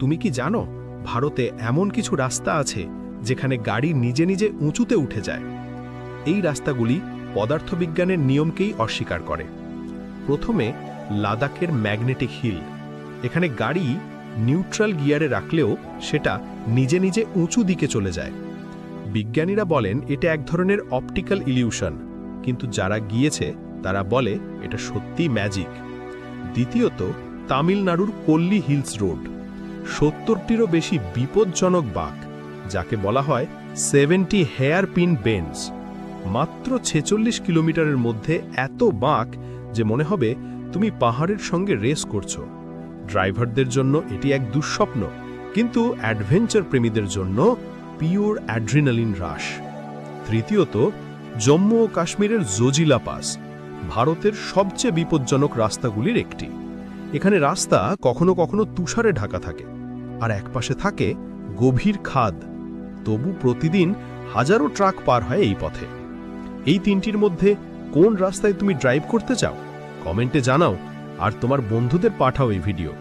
তুমি কি জানো, ভারতে এমন কিছু রাস্তা আছে যেখানে গাড়ি নিজে নিজে উঁচুতে উঠে যায়? এই রাস্তাগুলি পদার্থবিজ্ঞানের নিয়মকেই অস্বীকার করে। প্রথমে লাদাখের ম্যাগনেটিক হিল। এখানে গাড়ি নিউট্রাল গিয়ারে রাখলেও সেটা নিজে নিজে উঁচু দিকে চলে যায়। বিজ্ঞানীরা বলেন এটা এক ধরনের অপটিক্যাল ইলিউশন, কিন্তু যারা গিয়েছে তারা বলে এটা সত্যি ম্যাজিক। দ্বিতীয়ত, তামিলনাড়ুর কল্লি হিলস রোড। সত্তরটিরও বেশি বিপজ্জনক বাঁক যাকে বলা হয় সেভেন্টি হেয়ার পিন বেন্ডস মাত্র ছেচল্লিশ কিলোমিটারের মধ্যে এত বাঁক যে মনে হবে তুমি পাহাড়ের সঙ্গে রেস করছ। ড্রাইভারদের জন্য এটি এক দুঃস্বপ্ন, কিন্তু অ্যাডভেঞ্চার প্রেমীদের জন্য পিওর অ্যাড্রিনালিন হ্রাস। তৃতীয়ত, জম্মু ও কাশ্মীরের জজিলা পাস ভারতের সবচেয়ে বিপজ্জনক রাস্তাগুলির একটি। এখানে রাস্তা কখনো কখনো তুষারে ঢাকা থাকে, আর একপাশে থাকে গভীর খাদ। তবু প্রতিদিন হাজারো ট্রাক পার হয় এই পথে। এই তিনটির মধ্যে কোন রাস্তায় তুমি ড্রাইভ করতে চাও? কমেন্টে জানাও, আর তোমার বন্ধুদের পাঠাও এই ভিডিও।